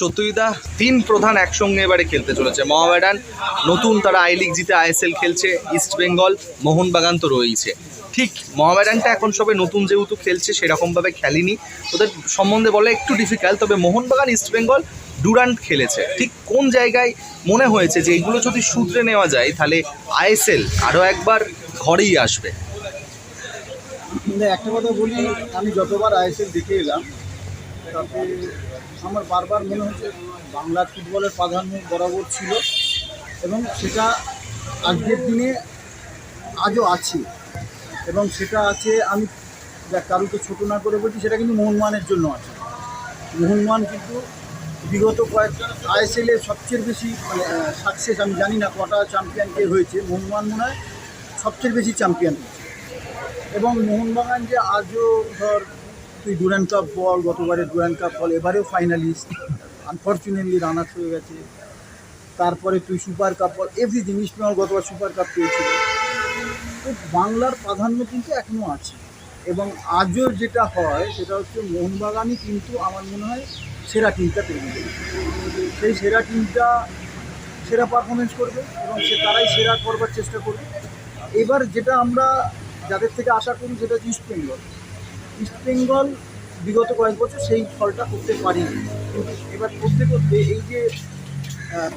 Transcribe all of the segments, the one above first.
সত্যজিদা তিন প্রধান একসঙ্গে এবারে খেলতে চলেছে। মোহামেডান, নতুন তারা আই লিগ জিতে আইএসএল খেলছে ইস্ট বেঙ্গল মোহনবাগান তো রয়েছে ঠিক, মোহামেডানটা এখন সবে নতুন যেহেতু খেলছে, সেরকমভাবে খেলেনি। ওদের সম্বন্ধে বলে একটু ডিফিকাল্ট তবে মোহনবাগান ইস্ট বেঙ্গল ডুরান্ট খেলেছে। ঠিক কোন জায়গায় মনে হয়েছে যে এইগুলো যদি সূত্রে নেওয়া যায়, তাহলে আইএসএল আরও একবার ঘরেই আসবে। কিন্তু একটা কথা বলি, আমি যতবার আইএসএল দেখে এলাম, তাতে আমার বারবার মনে হচ্ছে বাংলার ফুটবলের প্রাধান্য বরাবর ছিল এবং সেটা আজকের দিনে আজও আছে এবং সেটা আছে আমি যা কারুকে ছোটো না করে বলছি, সেটা কিন্তু মোহনমানের জন্য আছে। মোহনমান কিন্তু বিগত কয়েক আইএসএলে সবচেয়ে বেশি মানে সাকসেস আমি জানি না কটা চ্যাম্পিয়ন কে হয়েছে, মোহনমান মনে হয় সবচেয়ে বেশি চ্যাম্পিয়ন হয়েছে। এবং মোহনবাগান যে আজও ধর তুই ডুরান কাপ বল গতবারে ডুরান কাপ বল, এবারেও ফাইনালিস্ট আনফর্চুনেটলি রানার্স হয়ে গেছে। তারপরে তুই সুপার কাপ বল এভরিথিং ইস্ট বেঙ্গল গতবার সুপার কাপ পেয়েছিল। তো বাংলার প্রাধান্য কিন্তু এখনও আছে। এবং আজও যেটা হয়, সেটা হচ্ছে মোহনবাগানই কিন্তু আমার মনে হয় সেরা টিমটা তৈরি করবে সেই সেরা টিমটা সেরা পারফরমেন্স করবে এবং সে তারাই সেরা করবার চেষ্টা করবে। এবার যেটা আমরা যাদের থেকে আশা করি সেটা হচ্ছে ইস্ট বেঙ্গল ইস্ট বেঙ্গল বিগত কয়েক বছর সেই ফলটা করতে পারিনি। এবার করতে করতে এই যে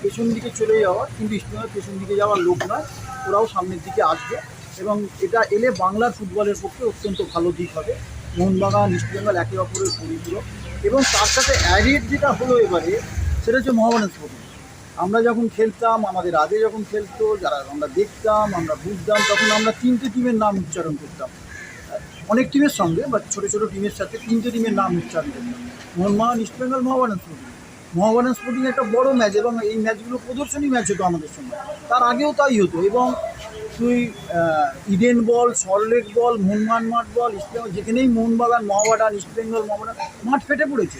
পেছন দিকে চলে যাওয়া, কিন্তু ইস্ট বেঙ্গল পেছন দিকে যাওয়ার লোক নয়, ওরাও সামনের দিকে আসবে এবং এটা এলে বাংলার ফুটবলের পক্ষে অত্যন্ত ভালো দিক হবে। মোহনবাগান ইস্টবেঙ্গল একে অপরের পরিপূরক এবং তার সাথে অ্যাডেড যেটা হলো এবারে, সেটা হচ্ছে মহাবান স্পোর্টিং আমরা যখন খেলতাম, আমাদের আগে যখন খেলতো, যারা আমরা দেখতাম, আমরা বুঝতাম, তখন আমরা তিনটে টিমের নাম উচ্চারণ করতাম। অনেক টিমের সঙ্গে বা ছোটো ছোটো টিমের সাথে তিনটে টিমের নাম উচ্চারণ করতাম। Mohun Bagan East Bengal Mohun Bagan sporting Mohun Bagan sporting একটা বড় ম্যাচ এবং এই ম্যাচগুলো প্রদর্শনী ম্যাচ হতো আমাদের সঙ্গে। তার আগেও তাই হতো এবং তুই ইডেন বল সল্টলেক বল মোহনবাগান মাঠ বল ইস্ট বেঙ্গল যেখানেই মোহনবাগান মহাবাগান ইস্ট বেঙ্গল মহাবাগান মাঠ ফেটে পড়েছে।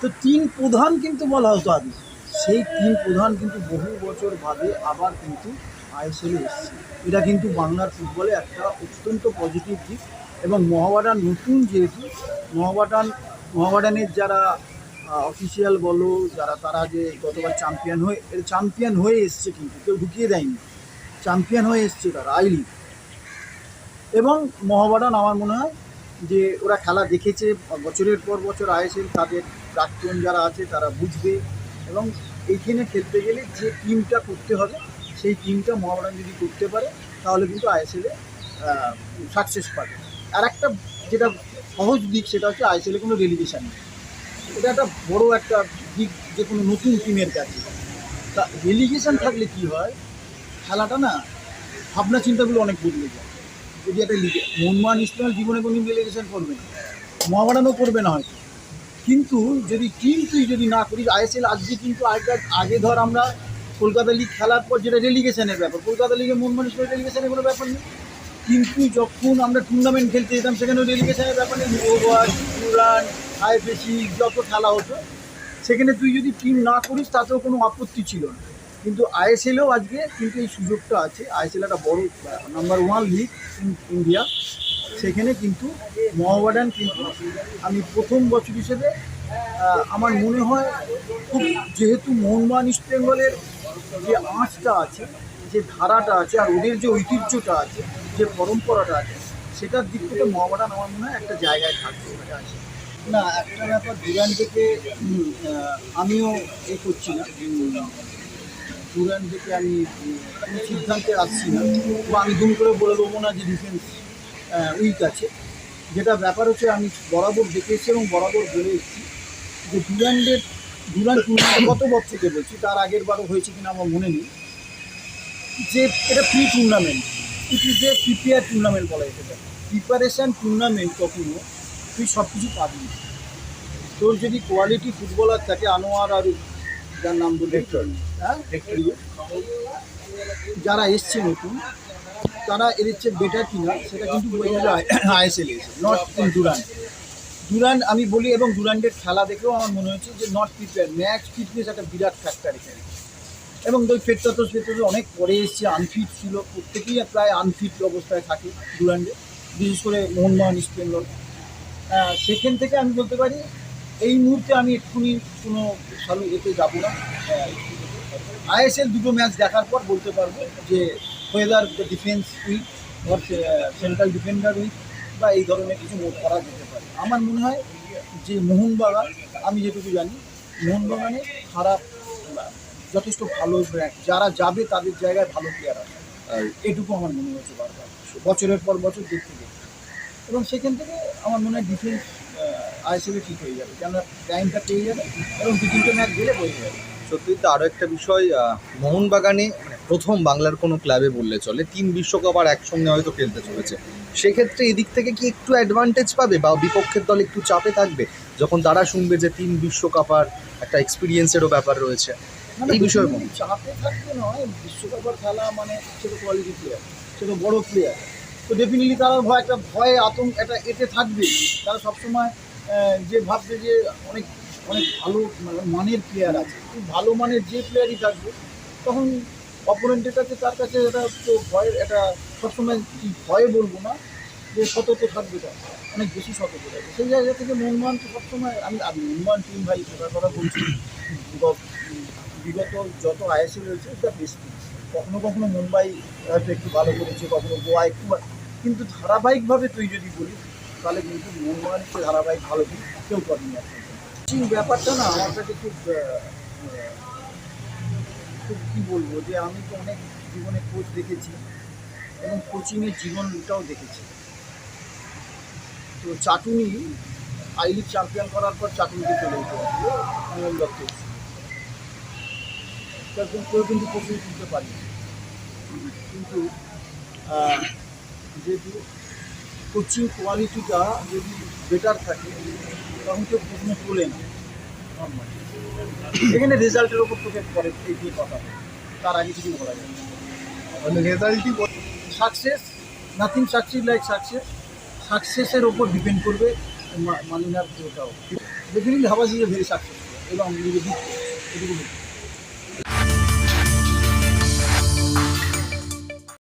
তো তিন প্রধান কিন্তু বলা হতো আগে। সেই তিন প্রধান কিন্তু বহু বছর বাদে আবার কিন্তু আইএসএলে এসছে। এটা কিন্তু বাংলার ফুটবলে একটা অত্যন্ত পজিটিভ দিক এবং মহাবাডান নতুন যেহেতু, মহাবাডান, মহাবাডানের যারা অফিসিয়াল বলো, যারা, তারা যে গতবার চ্যাম্পিয়ন হয়ে চ্যাম্পিয়ন হয়ে এসছে কিন্তু, কেউ ঢুকিয়ে দেয়নি। চ্যাম্পিয়ন হয়ে এসছে তারা আই লিগ। এবং মহাবাডান আমার মনে হয় যে ওরা খেলা দেখেছে, বছরের পর বছর আইএসএল তাদের প্রাক্তন যারা আছে তারা বুঝবে এবং এইখানে খেলতে গেলে যে টিমটা করতে হবে, সেই টিমটা মহাবাডান যদি করতে পারে, তাহলে কিন্তু আইএসএলে সাকসেস পাবে। আর একটা যেটা সহজ দিক, সেটা হচ্ছে আইএসএলে কোনো রেলিগেশন নেই। এটা একটা বড় একটা দিক, যে কোনো নতুন টিমের কাছে। তা রেলিগেশন থাকলে কি হয়? খেলাটা না, ভাবনা চিন্তাগুলো অনেক বদলে যায়। যদি একটা লিগে মনমান ইসলাম জীবনে কোনো রেলিগেশন করবে না। মহাবাডানও করবে না হয়তো। কিন্তু যদি টিম তুই যদি না করিস আইএসএল আজকে কিন্তু আগেকার আগে ধর আমরা কলকাতা লিগ খেলার পর যেটা রেলিগেশনের ব্যাপার, কলকাতা লিগে মন মানুষ রেলিগেশনের কোনো ব্যাপার নেই। কিন্তু যখন আমরা টুর্নামেন্ট খেলতে যেতাম সেখানে রেলিগেশনের ব্যাপার নেই। ওভার টুরান আইএফএসি যত খেলা হতো, সেখানে তুই যদি টিম না করিস, তাতেও কোনো আপত্তি ছিল না। কিন্তু আইএসএলেও আজকে কিন্তু এই সুযোগটা আছে। আইএসএল একটা বড় number one league in India সেখানে কিন্তু মহাবাডান কিন্তু আমি প্রথম বছর হিসেবে আমার মনে হয় খুব যেহেতু মোহনবাগান ইস্ট বেঙ্গলের যে আঁচটা আছে, যে ধারাটা আছে আর ওদের যে ঐতিহ্যটা আছে, যে পরম্পরাটা আছে, সেটার দিক থেকে মহাবাডান আমার মনে হয় একটা জায়গায় থাকবে আছে। না, একটা ব্যাপার দুরান থেকে আমিও এ করছি না দুরান থেকে আমি সিদ্ধান্তে আসছি না বা আমি দুম করে বলে দেবো না যে ডিফেন্স উইক আছে। যেটা ব্যাপার হচ্ছে আমি বরাবর দেখে এসেছি এবং বরাবর বলে এসেছি যে ডুরান্ডের ডুরান টুর্নামেন্ট কত বছর থেকে বলছি তার আগের বারও হয়েছে কিনা আমার মনে নেই। যে এটা pre tournament it is a prepare tournament বলা যেতে পারে। প্রিপারেশান টুর্নামেন্ট কখনো তুই সব কিছু পাবি। তোর যদি কোয়ালিটি ফুটবলার থাকে আনোয়ার আর যার নাম বলি হ্যাঁ? যারা এসছে নতুন তারা এদের চেয়ে বেটার কিনা, সেটা কিন্তু আইএসএল এসে নট ইন ডুরান ডুরান আমি বলি এবং ডুরান্ডের খেলা দেখেও আমার মনে হচ্ছে যে নট প্রিপেয়ার ম্যাচ ফিটনেস একটা বিরাট ফ্যাক্টর এখানে। এবং ওই ফেরতাতস ফেরতাতস অনেক পরে এসছে আনফিট ছিল, প্রত্যেকেই প্রায় আনফিট অবস্থায় থাকে ডুরান্ডে বিশেষ করে মোহনবাগান ইস্ট বেঙ্গল সেখান থেকে আমি বলতে পারি, এই মুহূর্তে আমি এক্ষুনি কোনো সামনে এতে যাব না। আইএসএল দুটো ম্যাচ দেখার পর বলতে পারব যে ওয়েদার ডিফেন্স উইক ওর সেন্ট্রাল ডিফেন্ডার উইক বা এই ধরনের কিছু করা যেতে পারে। আমার মনে হয় যে মোহনবাগান আমি যেটুকু জানি মোহনবাগানে খারাপ যথেষ্ট ভালো ব্র্যান্ড যারা যাবে তাদের জায়গায় ভালো প্লেয়ার আছে। এটুকু আমার মনে হচ্ছে বারবার। বছরের পর বছর দেখতে দেখতে। এবং সেখান থেকে আমার মনে হয় ডিফেন্স আইসিবি ঠিক হয়ে যাবে কেন টাইমটা পেয়ে যাবে এবং দু তিনটে ম্যাচ গেলে হয়ে যাবে। সত্যি তো আরও একটা বিষয় মোহনবাগানে প্রথম বাংলার কোনো ক্লাবে বললে চলে তিন বিশ্বকাপ আর একসঙ্গে হয়তো খেলতে চলেছে। সেক্ষেত্রে এদিক থেকে কি একটু অ্যাডভান্টেজ পাবে বা বিপক্ষের দল একটু চাপে থাকবে? যখন তারা শুনবে যে তিন বিশ্বকাপ আর একটা এক্সপিরিয়েন্সেরও ব্যাপার রয়েছে। এই বিষয়ে চাপে থাকবে নয় বিশ্বকাপের খেলা মানে সে তো কোয়ালিটি প্লেয়ার সে তো বড় প্লেয়ার তো ডেফিনেটলি তারা ভয় একটা ভয়ে আতঙ্ক একটা এতে থাকবে। তারা সবসময় যে ভাববে যে অনেক অনেক ভালো মানে মানের প্লেয়ার আছে। খুব ভালো মানের যে প্লেয়ারই থাকবে তখন অপোনেন্টের কাছে তার কাছে এটা তো ভয়ের, এটা সবসময় ভয়ে বলব না, যে সতর্ক থাকবে তার অনেক বেশি সতর্ক থাকবে। সেই জায়গা থেকে মনমান তো সবসময় আমি আমি মনমান টিম ভাই সেটার কথা বলছি, বিগত যত আইএসএল রয়েছে দ্য বেস্ট কখনো কখনো মুম্বাই হয়তো একটু ভালো করেছে, কখনো গোয়া একটু কিন্তু ধারাবাহিকভাবে তুই যদি বলি তাহলে কিন্তু মুম্বাইয়ের চেয়ে ধারাবাহিক ভালো কেউ করেনি। ব্যাপারটা না, আমার কাছে খুব খুব কী বলব যে আমি তো অনেক জীবনে কোচ দেখেছি এবং কোচিংয়ের জীবনটাও দেখেছি। তো চাটুনি আই লিগ চ্যাম্পিয়ন করার পর চাটুনিতে চলে যেতে অনিল দত্ত। কেউ কিন্তু প্রশ্ন তুলতে পারি কিন্তু যেহেতু কোচিং কোয়ালিটিটা যদি বেটার থাকে, তখন কেউ প্রশ্ন তোলে না। এখানে রেজাল্টের ওপর তোকে পরে এই নিয়ে কথা। তার আগে কিছু বলা যায় না। রেজাল্টই success nothing succeed like success সাকসেসের ওপর ডিপেন্ড করবে মালিনার পুরোটাও। Definitely Habas is very successful এবং এটুকু